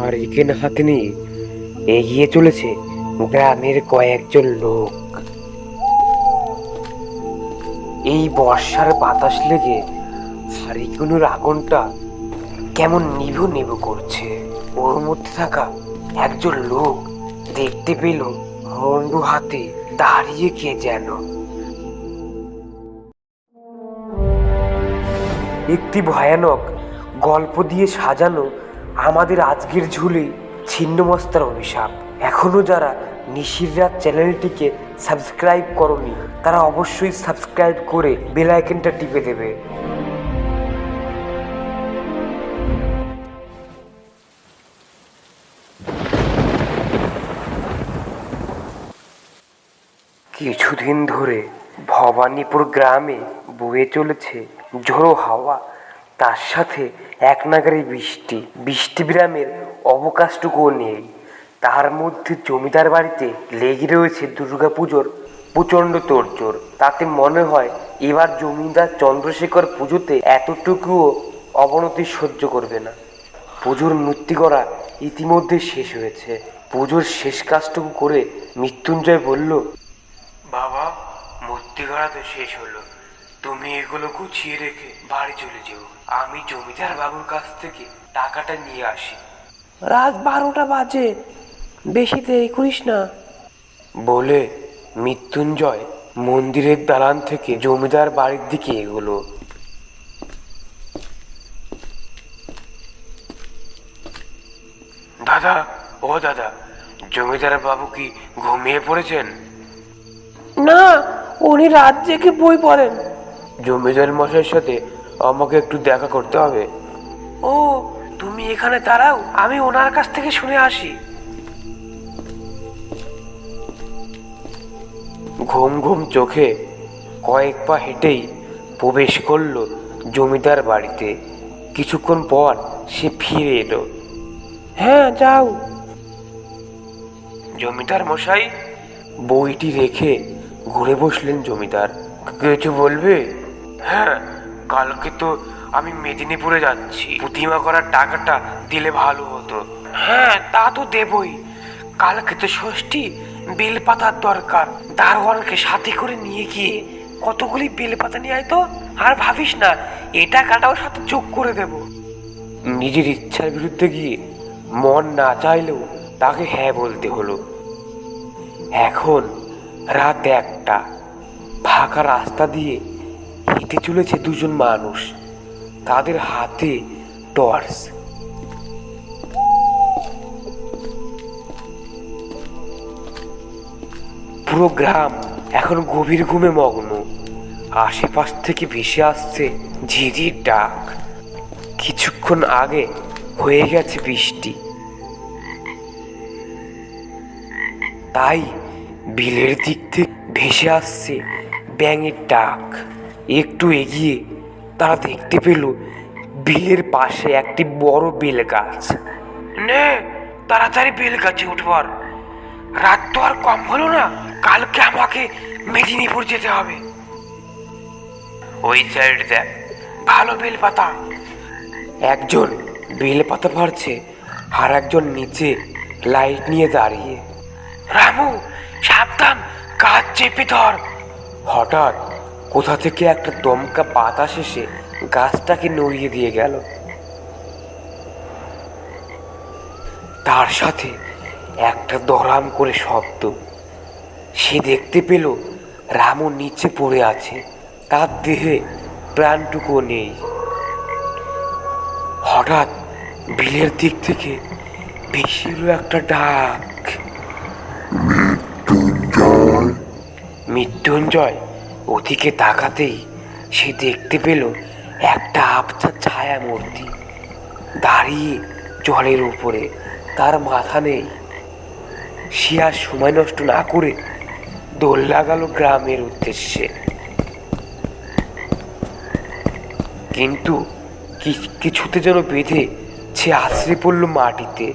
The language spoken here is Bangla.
আর এখানে হাতে নিয়ে এগিয়ে চলেছে গ্রামের কয়েকজন লোক। এই বর্ষার বাতাস লেগে হারিকেনের আগুনটা কেমন নিভু নিভু করছে। ওর মধ্যে থাকা একজন লোক দেখতে পেল হন্ডু হাতে দাঁড়িয়ে কে যেন। একটি ভয়ানক গল্প দিয়ে সাজানো আমাদের আজকের ঝুলি ছিন্নমস্তার অভিশাপ। এখনও যারা নিশির রাত চ্যানেলটিকে সাবস্ক্রাইব করনি, তারা অবশ্যই সাবস্ক্রাইব করে বেল আইকনটা টিপে দেবে। কিছুদিন ধরে ভবানীপুর গ্রামে বয়ে চলেছে ঝোড়ো হাওয়া। তার সাথে এক নাগারে বৃষ্টি বৃষ্টি বিরামের অবকাশটুকুও নেই। তার মধ্যে জমিদার বাড়িতে লেগে রয়েছে দুর্গাপুজোর প্রচণ্ড তোড়জোড়। তাতে মনে হয় এবার জমিদার চন্দ্রশেখর পুজোতে এতটুকুও অবনতি সহ্য করবে না। পুজোর মূর্তি করা ইতিমধ্যে শেষ হয়েছে। পুজোর শেষ কাজটুকু করে মৃত্যুঞ্জয় বলল, বাবা, মূর্তি গড়া তো শেষ হলো। তুমি এগুলো গুছিয়ে রেখে বাড়ি চলে যেও। আমি জমিদার বাবুর কাছ থেকে টাকাটা নিয়ে আসি। রাত বারোটা বাজে। বেশি দেরি করিস না। বলে মৃত্যুঞ্জয় মন্দিরের দালান থেকে জমিদার বাড়ির দিকে এগোলো। দাদা ও দাদা জমিদার বাবু কি ঘুমিয়ে পড়েছেন? না উনি রাত জেগে বই পড়েন। জমিদার মশাইয়ের সাথে আমাকে একটু দেখা করতে হবে। ও তুমি এখানে দাঁড়াও আমি ওনার কাছ থেকে শুনে আসি। ঘুম ঘুম চোখে কয়েক পা হেঁটেই প্রবেশ করল জমিদার বাড়িতে। কিছুক্ষণ পর সে ফিরে এলো। হ্যাঁ যাও। জমিদার মশাই বইটি রেখে ঘুরে বসলেন জমিদার। কিছু বলবে? হ্যাঁ কালকে তো আমি মেদিনীপুরে যাচ্ছি। প্রতিমা করার টাকাটা দিলে ভালো হতো। হ্যাঁ তা তো দেবই। কালকে তো ষষ্ঠী বেলপাতার দরকার। দারোয়ানকে সাথে করে নিয়ে গিয়ে কতগুলি বেলপাতা নিয়ে আয় তো। আর ভাবিস না এটা কাটাও সাথে যোগ করে দেব। নিজের ইচ্ছার বিরুদ্ধে গিয়ে মন না চাইলেও তাকে হ্যাঁ বলতে হলো। এখন রাত একটা। ফাঁকা রাস্তা দিয়ে হেঁটে চলেছে দুজন মানুষ। তাদের হাতে টর্চ। পুরো গ্রাম এখন গভীর ঘুমে মগ্ন। আশেপাশ থেকে ভেসে আসছে ঝিঝির ডাক। কিছুক্ষণ আগে হয়ে গেছে বৃষ্টি। তাই বিলের দিক থেকে ভেসে আসছে ব্যাঙের ডাক। একটু এগিয়ে তারা দেখতে পেল বিলের পাশে একটি বড় বেল গাছ নে, তাড়াতাড়ি বেল গাছে উঠবার। রাত তো আর কম হলো না, কালকে আমাকে মেদিনীপুর যেতে হবে। ওই সাইড দেখ, ভালো বেল পাতা একজন বেল পাতা পারছে আর একজন নিচে লাইট নিয়ে দাঁড়িয়ে। রামু, সাবধান কাজ চেপে ধর। হঠাৎ কোথা থেকে একটা দমকা বাতাস এসে গাছটাকে নড়িয়ে দিয়ে গেল। তার সাথে একটা দরাম করে শব্দ। সে দেখতে পেল রামু নিচে পড়ে আছে তার দেহে প্রাণটুকুও নেই। হঠাৎ বিলের দিক থেকে ভেসে এলো একটা ডাক। মৃত্যুঞ্জয়? ওদিকে তাকাতেই সে দেখতে পেল একটা আবছা ছায়া মূর্তি দাঁড়িয়ে জলের উপরে, তার মাথা নেই। সে আর সময় নষ্ট না করে দোল লাগালো গ্রামের উদ্দেশ্যে। কিন্তু কিছুতে যেন বেঁধে সে আশ্রে পড়ল মাটিতে।